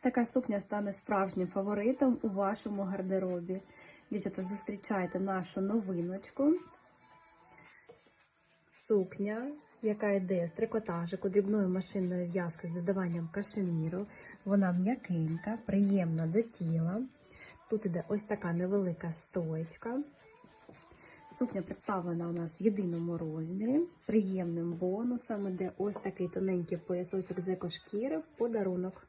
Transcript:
Така сукня стане справжнім фаворитом у вашому гардеробі. Дівчата, зустрічайте нашу новиночку. Сукня, яка йде з трикотажику, дрібної машинної в'язки з додаванням кашеміру. Вона м'якенька, приємна до тіла. Тут іде ось така невелика стоечка. Сукня представлена у нас в єдиному розмірі, приємним бонусом, іде ось такий тоненький поясочок з екошкіри в подарунок.